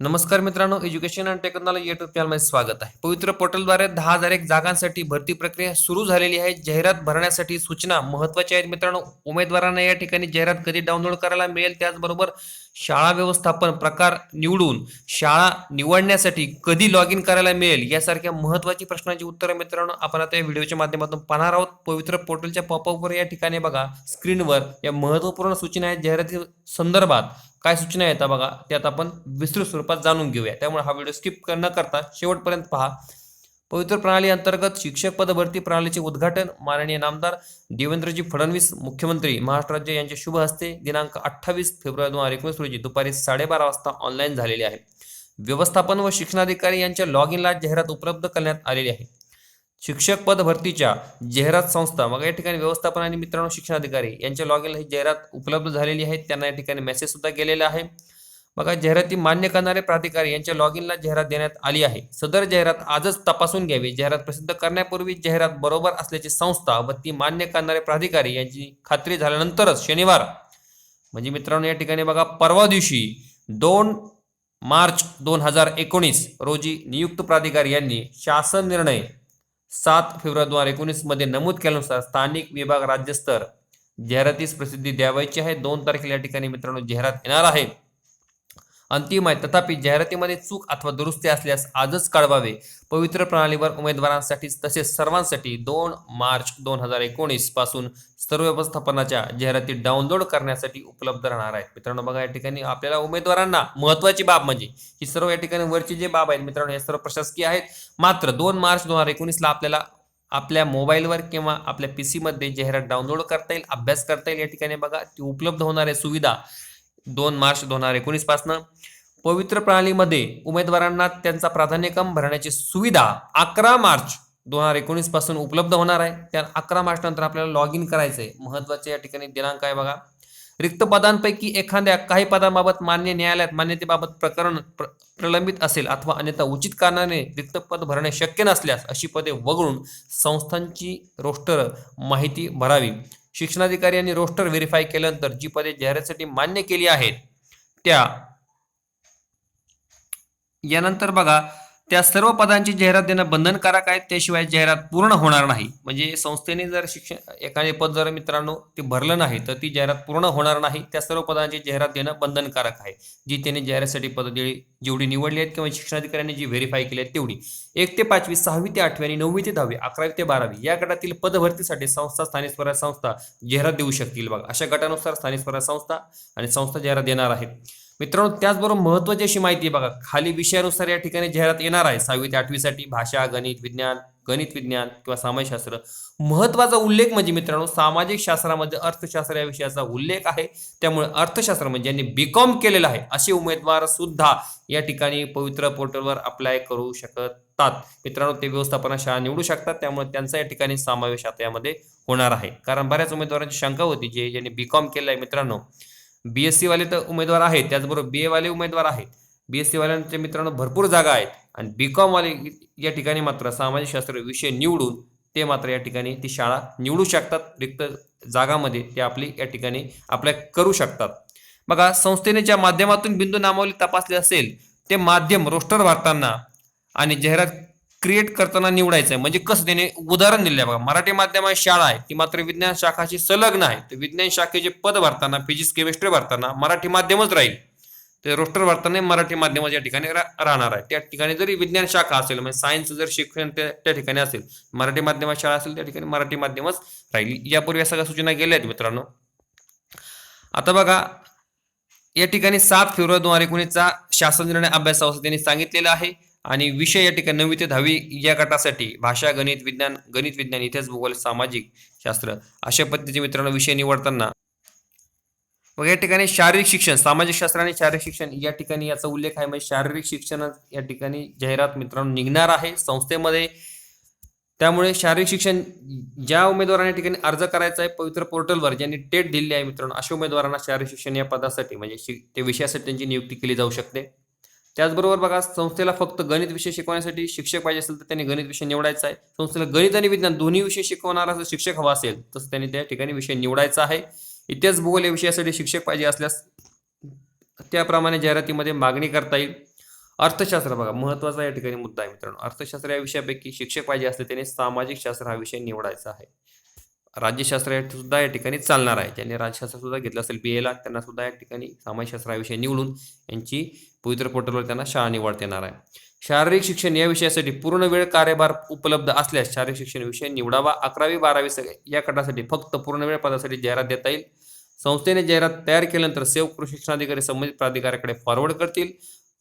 नमस्कार मित्रांनो education and technology YouTube चॅनलमध्ये स्वागत आहे. पवित्र पोर्टलद्वारे दहा हजार एक जागांसाठी भरती प्रक्रिया सुरू झालेली आहे. जाहिरात भरण्यासाठी सूचना महत्त्वाच्या आहेत मित्रांनो. उमेदवारांना या ठिकाणी जाहिरात कधी डाउनलोड करायला मिळेल त्याचबरोबर शाळा व्यवस्थापन प्रकार निवडून शाळा निवडण्यासाठी कधी लॉग इन करायला मिळेल यासारख्या महत्वाची प्रश्नांची उत्तरं मित्रांनो आपण आता या व्हिडिओच्या माध्यमातून पाहणार आहोत. पवित्र पोर्टलच्या पॉपअपवर या ठिकाणी बघा स्क्रीनवर या महत्त्वपूर्ण सूचना आहेत. जाहिराती संदर्भात काय सूचना येतात बघा त्यात आपण विस्तृत स्वरूपात जाणून घेऊया. त्यामुळे हा व्हिडिओ स्किप न करता शेवटपर्यंत पहा. पवित्र प्रणाली अंतर्गत शिक्षक पदभरती प्रणालीचे उद्घाटन माननीय नामदार देवेंद्रजी फडणवीस मुख्यमंत्री महाराष्ट्र राज्य यांच्या शुभ हस्ते दिनांक अठ्ठावीस फेब्रुवारी दोन हजार एकोणीस रोजी दुपारी साडेबारा वाजता ऑनलाईन झालेले आहे. व्यवस्थापन व शिक्षणाधिकारी यांच्या लॉग इनला जाहिरात उपलब्ध करण्यात आलेली आहे. शिक्षक पद भरतीच्या जाहिरात संस्था मग या ठिकाणी व्यवस्थापन आणि मित्रांनो शिक्षणाधिकारी यांच्या लॉग इनला ही जाहिरात उपलब्ध झालेली आहे. त्यांना या ठिकाणी मेसेज सुद्धा गेलेला आहे. बघा जाहिराती मान्य करणारे प्राधिकारी यांच्या लॉग इनला जाहिरात देण्यात आली आहे. सदर जाहिरात आजच तपासून घ्यावी. जाहिरात प्रसिद्ध करण्यापूर्वी जाहिरात बरोबर असल्याची संस्था व ती मान्य करणारे प्राधिकारी यांची खात्री झाल्यानंतरच शनिवार म्हणजे मित्रांनो या ठिकाणी बघा परवा दिवशी दोन मार्च दोन हजार एकोणीस रोजी नियुक्त प्राधिकारी यांनी शासन निर्णय सात फेब्रुवारी दोन हजार एकोणीसमध्ये नमूद केल्यानुसार स्थानिक विभाग राज्यस्तर जाहिरातीस प्रसिद्धी द्यावायची आहे. दोन तारखेला या ठिकाणी मित्रांनो जाहिरात येणार आहे. अंतिम आहे. तथापि जाहिरातीमध्ये चूक अथवा दुरुस्ती असल्यास आजच कळवावे. पवित्र प्रणालीवर उमेदवारांसाठी तसेच सर्वांसाठी दोन मार्च दोन हजार एकोणीसपासून सर्व व्यवस्थापनाच्या जाहिराती डाउनलोड करण्यासाठी उपलब्ध राहणार आहेत. मित्रांनो बघा या ठिकाणी आपल्याला उमेदवारांना महत्वाची बाब म्हणजे ही सर्व या ठिकाणी वरची जे बाब आहेत मित्रांनो हे सर्व प्रशासकीय आहेत. मात्र दोन मार्च दोन हजार एकोणीसला आपल्याला आपल्या मोबाईलवर किंवा आपल्या पी सीमध्ये जाहिरात डाउनलोड करता येईल अभ्यास करता येईल या ठिकाणी बघा ती उपलब्ध होणाऱ्या सुविधा दोन मार्च दोन हजार एकोणीस पासनं पवित्र प्रणालीमध्ये उमेदवारांना त्यांचा प्राधान्यक्रम भरण्याची सुविधा अकरा मार्च दोन हजार एकोणीसपासून उपलब्ध होणार आहे. त्या अकरा मार्च नंतर आपल्याला लॉग इन करायचं आहे महत्त्वाचे या ठिकाणी दिनांक आहे बघा. रिक्त पदांपैकी एखाद्या काही पदांबाबत मान्य न्यायालयात मान्यतेबाबत प्रकरण प्र- प्रलंबित असेल अथवा अन्यथा उचित कारणाने रिक्त पद भरणे शक्य नसल्यास अशी पदे वगळून संस्थांची रोस्टर माहिती भरावी. शिक्षणाधिकारी यांनी रोस्टर व्हेरीफाय केल्यानंतर जी पदे जाहिरातीसाठी मान्य केली आहेत त्या यानंतर बघा त्या सर्व पदांची जाहिरात देणं बंधनकारक आहे. त्याशिवाय जाहिरात पूर्ण होणार नाही. म्हणजे संस्थेने जर शिक्षण एखादे पद जर मित्रांनो ते भरलं नाही तर ती जाहिरात पूर्ण होणार नाही. त्या सर्व पदांची जाहिरात देणं बंधनकारक आहे. जी त्यांनी जाहिरातीसाठी पद दिली जेवढी निवडली आहेत किंवा शिक्षणाधिकाऱ्यांनी जी व्हेरीफाय केली आहेत तेवढी. एक ते पाचवी सहावी ते आठवी आणि नववी ते दहावी अकरावी ते बारावी या गटातील पदभरतीसाठी संस्था स्थानिक स्वराज संस्था जाहिरात देऊ शकतील बघा. अशा गटानुसार स्थानिक स्वराज संस्था आणि संस्था जाहिरात देणार आहेत. मित्रांनो त्याचबरोबर महत्वाची अशी माहिती बघा खाली विषयानुसार या ठिकाणी जाहिरात येणार आहे. सहावी ते आठवीसाठी भाषा गणित विज्ञान गणित विज्ञान किंवा सामाजिकशास्त्र महत्त्वाचा उल्लेख म्हणजे मित्रांनो सामाजिक शास्त्रामध्ये अर्थशास्त्र या विषयाचा उल्लेख आहे. त्यामुळे अर्थशास्त्र म्हणजे ज्यांनी बीकॉम केलेलं आहे असे उमेदवार सुद्धा या ठिकाणी पवित्र पोर्टलवर अप्लाय करू शकतात. मित्रांनो ते व्यवस्थापना शाळा निवडू शकतात त्यामुळे त्यांचा या ठिकाणी समावेश आता यामध्ये होणार आहे. कारण बऱ्याच उमेदवारांची शंका होती जे ज्यांनी बीकॉम केलं आहे मित्रांनो. बी एस सीवाले तर उमेदवार आहेत त्याचबरोबर बी एवाले उमेदवार आहेत. बी एस सीवाल्यांच्या मित्रांनो भरपूर जागा आहेत आणि बी कॉमवाले या ठिकाणी मात्र सामाजिक शास्त्र विषय निवडून ते मात्र या ठिकाणी ती शाळा निवडू शकतात. रिक्त जागामध्ये ते आपली या ठिकाणी अप्लाय करू शकतात. बघा संस्थेने ज्या माध्यमातून बिंदू नामावली तपासली असेल ते माध्यम रोस्टर भरताना आणि जाहिरात क्रिएट करताना निवडायचं आहे म्हणजे कसं त्याने उदाहरण दिलं आहे बघा. मराठी माध्यमात शाळा आहे ती मात्र विज्ञान शाखाशी संलग्न आहे. तर विज्ञान शाखेचे पद भरताना फिजिक्स केमिस्ट्री भरताना मराठी माध्यमच राहील. ते रोस्टर भरताना मराठी माध्यमाच्या या ठिकाणी राहणार आहे. त्या ठिकाणी जरी विज्ञान शाखा असेल म्हणजे सायन्स जर शिक्षण त्या ठिकाणी असेल मराठी माध्यमात शाळा असेल त्या ठिकाणी मराठी माध्यमच राहील. यापूर्वी या सगळ्या सूचना गेल्या आहेत मित्रांनो. आता बघा या ठिकाणी सात फेब्रुवारी दोन हजार एकोणीसचा शासन निर्णय अभ्यास त्यांनी सांगितलेला आहे. आणि विषय या ठिकाणी नववी ते दहावी या गटासाठी भाषा गणित विज्ञान गणित विज्ञान इतिहास भूगोल सामाजिक शास्त्र अशा पद्धतीचे मित्रांनो विषय निवडताना. मग या ठिकाणी शारीरिक शिक्षण सामाजिक शास्त्र आणि शारीरिक शिक्षण या ठिकाणी याचा उल्लेख आहे. म्हणजे शारीरिक शिक्षण या ठिकाणी जाहिरात मित्रांनो निघणार आहे संस्थेमध्ये. त्यामुळे शारीरिक शिक्षण ज्या उमेदवारांना या ठिकाणी अर्ज करायचा आहे पवित्र पोर्टलवर ज्यांनी टेट दिली आहे मित्रांनो अशा उमेदवारांना शारीरिक शिक्षण या पदासाठी म्हणजे ते विषयासाठी त्यांची नियुक्ती केली जाऊ शकते. त्याचबरोबर बघा संस्थेला फक्त गणित विषय शिकवण्यासाठी शिक्षक पाहिजे असेल तर त्यांनी गणित विषय निवडायचा आहे. संस्थेला गणित आणि विज्ञान दोन्ही विषय शिकवणारा जर शिक्षक हवा असेल तर त्यांनी त्या ठिकाणी विषय निवडायचा आहे. इतिहास भूगोल या विषयासाठी शिक्षक पाहिजे असल्यास त्याप्रमाणे जाहिरातीमध्ये मागणी करता येईल. अर्थशास्त्र बघा महत्त्वाचा या ठिकाणी मुद्दा आहे मित्रांनो. अर्थशास्त्र या विषयापैकी शिक्षक पाहिजे असले त्याने सामाजिक शास्त्र हा विषय निवडायचा आहे. राज्यशास्त्र या सुद्धा या ठिकाणी चालणार आहे. ज्यांनी राज्यशास्त्र सुद्धा घेतलं असेल बी एला त्यांना सुद्धा या ठिकाणी समाजशास्त्र विषय निवडून यांची पवित्र पोर्टलवर त्यांना शाळा निवडता येणार आहे. शारीरिक शिक्षण या विषयासाठी पूर्ण वेळ कार्यभार उपलब्ध असल्यास शारीरिक शिक्षण विषय निवडावा. अकरावी बारावी सगळे या गटासाठी फक्त पूर्ण वेळ पदासाठी जाहिरात देता येईल. संस्थेने जाहिरात तयार केल्यानंतर सेव कृषी शिक्षणाधिकारी संबंधित प्राधिकाऱ्याकडे फॉरवर्ड करतील.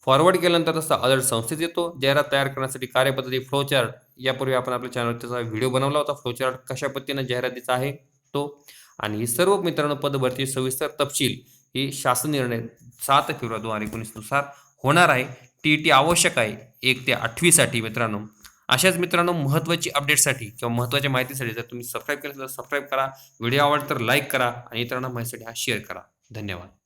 फॉरवर्ड केल्यानंतर तसा अलर्ट संस्थेत येतो. जाहिरात तयार करण्यासाठी कार्यपद्धती फ्लोचार्ट यापूर्वी आपण आपल्या चॅनलवर त्याचा व्हिडिओ बनवला होता. फ्लोचार्ट कशा पद्धतीनं जाहिरातीचा आहे तो. आणि ही सर्व मित्रांनो पदभरती सविस्तर तपशील ही शासन निर्णय सात फेब्रुवारी दोन हजार एकोणीसनुसार होणार आहे. टी टी आवश्यक आहे. एक ते आठवीसाठी मित्रांनो. अशाच मित्रांनो महत्त्वाची अपडेटसाठी किंवा महत्त्वाच्या माहितीसाठी जर तुम्ही सबस्क्राईब केलं तर सबस्क्राईब करा. व्हिडिओ आवडला तर लाईक करा आणि इतरांना माहितीसाठी हा शेअर करा. धन्यवाद.